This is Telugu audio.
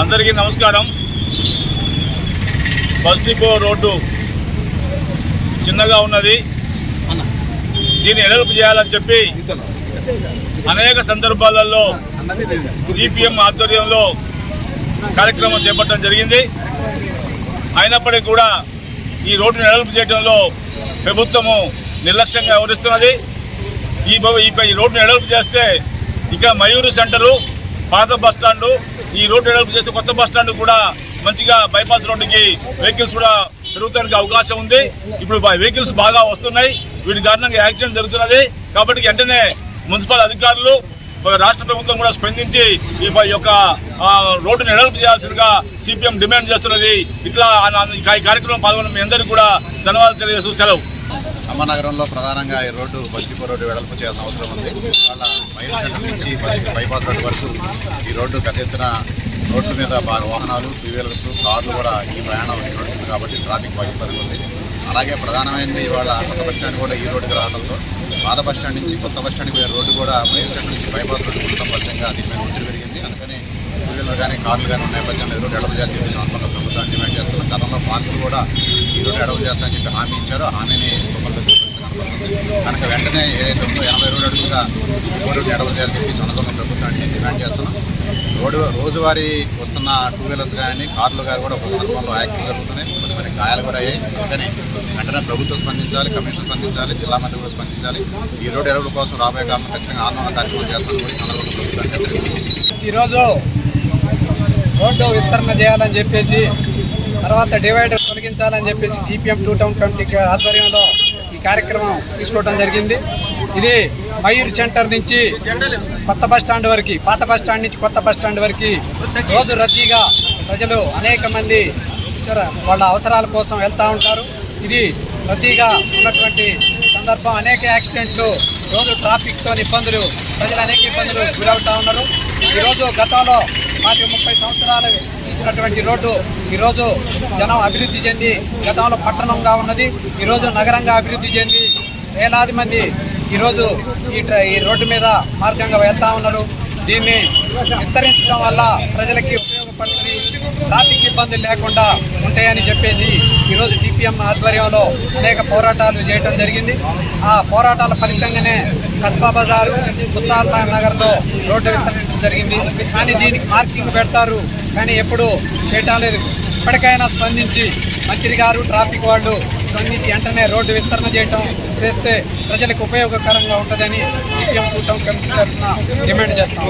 అందరికీ నమస్కారం. బస్ డిపో రోడ్డు చిన్నగా ఉన్నది. దీన్ని ఎడల్పు చేయాలని చెప్పి అనేక సందర్భాలలో సిపిఎం ఆధ్వర్యంలో కార్యక్రమం చేపట్టడం జరిగింది. అయినప్పటికీ కూడా ఈ రోడ్డు ఎడల్పు చేయడంలో ప్రభుత్వము నిర్లక్ష్యంగా వ్యవహరిస్తున్నది. ఈ ఈ రోడ్డును ఎడల్పు చేస్తే ఇక మయూరు సెంటరు పాత బస్ ఈ రోడ్డు ఎడల్పు చేస్తే కొత్త బస్ స్టాండ్ కూడా మంచిగా బైపాస్ రోడ్డుకి వెహికల్స్ కూడా పెరుగుతానికి అవకాశం ఉంది. ఇప్పుడు వెహికల్స్ బాగా వస్తున్నాయి. వీటి కారణంగా యాక్సిడెంట్ జరుగుతున్నది. కాబట్టి వెంటనే మున్సిపల్ అధికారులు రాష్ట్ర ప్రభుత్వం కూడా స్పందించి ఈ యొక్క రోడ్డు రోడ్డును చేయాల్సిందిగా సిపిఎం డిమాండ్ చేస్తున్నది. ఇట్లా ఈ కార్యక్రమం పాల్గొన్న మీ అందరికీ కూడా ధన్యవాదాలు తెలియజేస్తూ సెలవు. అమ్మనగరంలో ప్రధానంగా ఈ రోడ్డు బంతిపూర్ రోడ్డు వెడల్పు చేయాల్సిన అవసరం ఉంది. వాళ్ళ మైలు నుంచి బైపాస్ రోడ్డు వరకు ఈ రోడ్డు పెద్ద ఎత్తున రోడ్ల మీద వాహనాలు టూ వీలర్స్ కార్లు కూడా ఈ ప్రయాణం ఈ రోడ్డు కాబట్టి ట్రాఫిక్ బాగా ఇబ్బందిగా ఉంది. అలాగే ప్రధానమైనది ఇవాళ కొత్త బస్ స్టాండ్ కూడా ఈ రోడ్డుకి రావడంతో పాత బస్ స్టాండ్ నుంచి కొత్త బస్ స్టాండ్కి పోయే రోడ్డు కూడా మైలు నుంచి బైపాస్ రోడ్డు మొత్తం పచ్చంగా దీని మీద ఒత్తిడి పెరిగింది. అందుకని టూ వీలర్ కానీ కార్లు కానీ ఉన్న నేపథ్యంలో ఈ రోడ్డు ఎడవ చేయాలని ప్రభుత్వాన్ని డిమాండ్ చేస్తున్నాం. గతంలో ఈ రోడ్డు చేస్తామని చెప్పి హామీ ఇచ్చారు హామీని కనుక వెంటనే ఏదైతే ఉందో ఎనభై రోజులు అడుగుగా రోడ్డు ఎడవ చేయాలని చెప్పి సంవత్సరంలో ప్రభుత్వాన్ని డిమాండ్ చేస్తున్నాం. రోడ్డు రోజువారీ వస్తున్న టూ వీలర్స్ కానీ కార్లు కానీ కూడా ఒక సందర్భంలో యాక్సిడెంట్ జరుగుతున్నాయి. కొన్ని కొన్ని గాయాలు కూడా అయ్యాయి. అందుకని వెంటనే ప్రభుత్వం స్పందించాలి కమిషన్ స్పందించాలి జిల్లా మంత్రి కూడా స్పందించాలి. ఈ రోడ్డు ఎడవుల కోసం రాబోయే కాలం ఖచ్చితంగా ఆందోళన కార్యక్రమం చేస్తామని కూడా సందర్భంలో ప్రభుత్వాన్ని ఈరోజు రోడ్డు విస్తరణ చేయాలని చెప్పేసి తర్వాత డివైడర్ తొలగించాలని చెప్పేసి సిపిఎం టూ టౌన్ కమిటీ ఆధ్వర్యంలో ఈ కార్యక్రమం తీసుకోవడం జరిగింది. ఇది మయూర్ సెంటర్ నుంచి కొత్త బస్ స్టాండ్ వరకు పాత బస్ స్టాండ్ నుంచి కొత్త బస్ స్టాండ్ వరకు రోజు రద్దీగా ప్రజలు అనేక మంది ఇతర వాళ్ళ అవసరాల కోసం వెళ్తూ ఉంటారు. ఇది రద్దీగా ఉన్నటువంటి సందర్భం. అనేక యాక్సిడెంట్లు రోజు ట్రాఫిక్తో ఇబ్బందులు ప్రజలు అనేక ఇబ్బందులు గురవుతూ ఉన్నారు. ఈరోజు గతంలో పాతి ముప్పై సంవత్సరాలు తీసినటువంటి రోడ్డు ఈరోజు జనం అభివృద్ధి చెంది గతంలో పట్టణంగా ఉన్నది ఈరోజు నగరంగా అభివృద్ధి చెంది వేలాది మంది ఈరోజు ఈ ఈ రోడ్డు మీద మార్గంగా వెళ్తా ఉన్నారు. దీన్ని విస్తరించడం వల్ల ప్రజలకి ఉపయోగపడుతుంది. ట్రాఫిక్ ఇబ్బందులు లేకుండా ఉంటాయని చెప్పేసి ఈరోజు సిపిఎం ఆధ్వర్యంలో అనేక పోరాటాలు చేయడం జరిగింది. ఆ పోరాటాల ఫలితంగానే కస్బా బజారు ముస్తాల్ నగర్లో రోడ్డు విస్తరించడం జరిగింది. కానీ దీనికి మార్కింగ్ పెడతారు. కానీ ఎప్పుడు చేయటం లేదు. ఇప్పటికైనా స్పందించి మంత్రి గారు ట్రాఫిక్ వాళ్ళు స్పందించి వెంటనే రోడ్డు విస్తరణ చేయటం చేస్తే ప్రజలకు ఉపయోగకరంగా ఉంటుందని సిపిఎం కూటమి కమిటీ తరఫున డిమాండ్ చేస్తాం